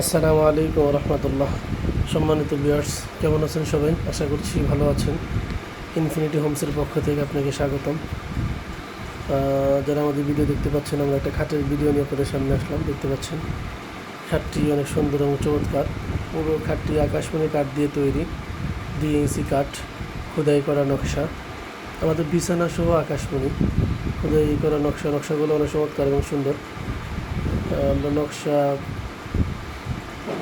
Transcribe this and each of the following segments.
আসসালামু আলাইকুম রহমতুল্লাহ সম্মানিত বিয়ার্স কেমন আছেন সবাই? আশা করছি ভালো আছেন। ইনফিনিটি হোমসের পক্ষ থেকে আপনাকে স্বাগতম। যারা আমাদের ভিডিও দেখতে পাচ্ছেন, আমরা একটা খাটের ভিডিও নিয়ে আপনাদের সামনে আসলাম। দেখতে পাচ্ছেন, খাটটি অনেক সুন্দর এবং চমৎকার। পুরো খাটটি আকাশমণি কাঠ দিয়ে তৈরি। ইঞ্চি কাঠ, খোদাই করা নকশা। আমাদের বিছানা সহ আকাশমণি। খোদাই করা নকশা, নকশাগুলো অনেক চমৎকার এবং সুন্দর। আমরা নকশা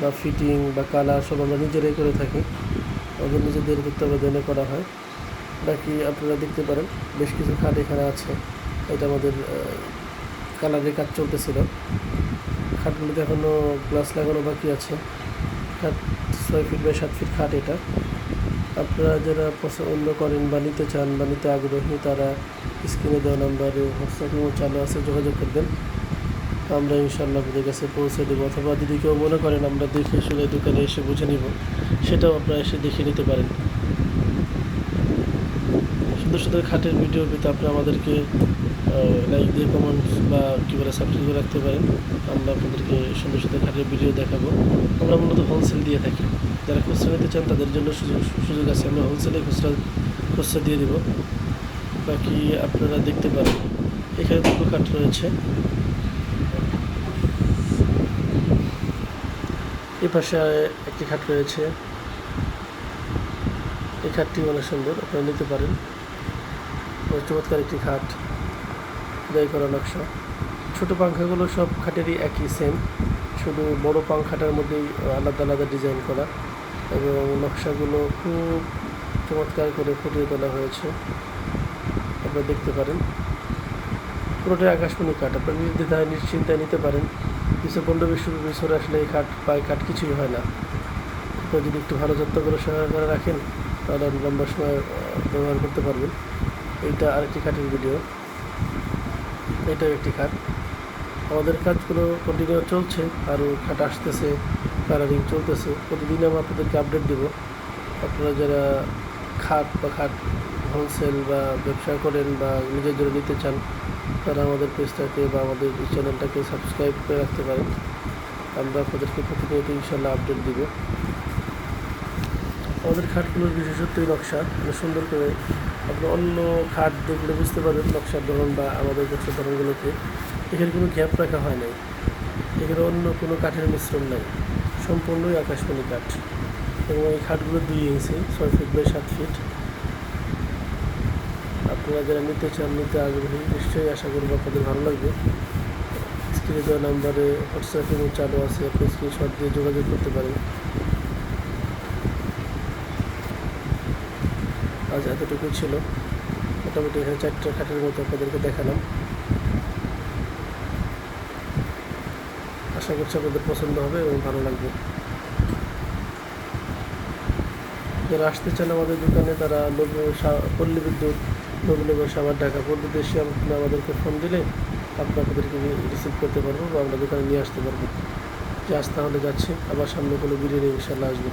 বা ফিটিং বা কালার সব আমরা নিজেরাই করে থাকি। আমাদের নিজেদের তত্ত্বাবধানে করা হয়। বাকি আপনারা দেখতে পারেন, বেশ কিছু খাট এখানে আছে। এটা আমাদের কালারের কাজ চলতেছিল। খাটগুলোতে এখনও গ্লাস লাগানো বাকি আছে। খাট ছয় ফিট বাই সাত ফিট খাট এটা। আপনারা যারা পছন্দ করেন বা নিতে চান বা নিতে আগ্রহী, তারা স্ক্রিনে দেওয়া নাম্বারে হোয়াটসঅ্যাপে চালু আছে, যোগাযোগ করবেন। আমরা ইনশাল্লাহ আপনাদের কাছে পৌঁছে দেবো। অথবা যদি কেউ মনে করেন আমরা দেখে শুনে দোকানে এসে বুঝে নিব, সেটাও আপনারা এসে দেখে নিতে পারেন। সুন্দর সুন্দর খাটের ভিডিও পেতে আপনি আমাদেরকে লাইক দিয়ে কমেন্টস বা কী বলে সাবস্ক্রাইব করে রাখতে পারেন। আমরা আপনাদেরকে সুন্দর সুন্দর খাটের ভিডিও দেখাবো। আমরা মূলত হোলসেল দিয়ে থাকি। যারা খুচরা নিতে চান তাদের জন্য সুযোগ সুযোগ আছে। আমরা হোলসেলে খুচরা খুচরা দিয়ে দেবো। বাকি আপনারা দেখতে পারেন। এখানে দুটো খাট রয়েছে। এই পাশে একটি খাট রয়েছে। এই খাটটি অনেক সুন্দর, আপনারা নিতে পারেন। চমৎকার একটি খাট খোদাই করা নকশা। ছোটো পাংখাগুলো সব খাটেরই একই সেম শুধু বড় পাংখাটার মধ্যেই আলাদা আলাদা ডিজাইন করা এবং নকশাগুলো খুব চমৎকার করে ফুটিয়ে তোলা হয়েছে। আপনারা দেখতে পারেন। পুরোটাই আকাশমণি কাঠ, আপনারা নির্দ্বিধায় নিশ্চিন্তায় নিতে পারেন কিছু পনেরো বিশ বছর আসলে এই কাঠ পায়ে কাঠ কিছুই হয় না। তো যদি একটু ভালো যত্ন করে সহায় করে রাখেন, তাহলে লম্বা সময় ব্যবহার করতে পারবেন। এইটা আরেকটি খাটের ভিডিও এটাও একটি খাট আমাদের কাজগুলো কন্টিনিউ চলছে, আরও খাট আসতেছে কালারিং চলতেছে। প্রতিদিন আমরা আপনাদেরকে আপডেট দেব। আপনারা যারা খাট বা খাট হোলসেল বা ব্যবসা করেন বা নিজের জন্য নিতে চান তারা আমাদের পেজটাকে বা আমাদের চ্যানেলটাকে সাবস্ক্রাইব করে রাখতে পারেন। আমরা আপনাদেরকে প্রতিনিয়ত ইনশাল্লাহ আপডেট দিব। আমাদের খাটগুলোর বিশেষত্বই নকশা। সুন্দর করে আপনি অন্য খাট দেখলে বুঝতে পারবেন নকশার ধরন বা আমাদের নকশার ধরনগুলোকে। এখানে কোনো গ্যাপ রাখা হয় নাই। এখানে অন্য কোনো কাঠের মিশ্রণ নাই। সম্পূর্ণই আকাশমণি কাঠ। এবং এই খাটগুলো দুই ইঞ্চি ছয় ফিট বাই সাত ফিট আপনারা যারা নিতে চান নিতে আগ্রহী নিশ্চয়ই আশা করব আপনাদের ভালো লাগবে। স্ক্রিনে দেওয়া নাম্বারে হোয়াটসঅ্যাপ এবং চালু আছে, আপনি স্ক্রিনশট দিয়ে যোগাযোগ করতে পারেন। আজ এতটুকুই ছিল। মোটামুটি এখানে চারটে খাটের মতো আপনাদেরকে দেখালাম। আশা করছি আপনাদের পছন্দ হবে এবং ভালো লাগবে। যারা আসতে চান আমাদের দোকানে, তারা পল্লী বিদ্যুৎ নবীনগর আবার ঢাকা পল্লীতে এসে আপনি আমাদেরকে ফোন দিলে আমরা আপনাদেরকে রিসিভ করতে পারব বা আমরা দোকানে নিয়ে আসতে পারব। যে আজ তাহলে যাচ্ছি, আবার সামনে কোনো বিরিয়ানি ইনশাল্লাহ আসবে।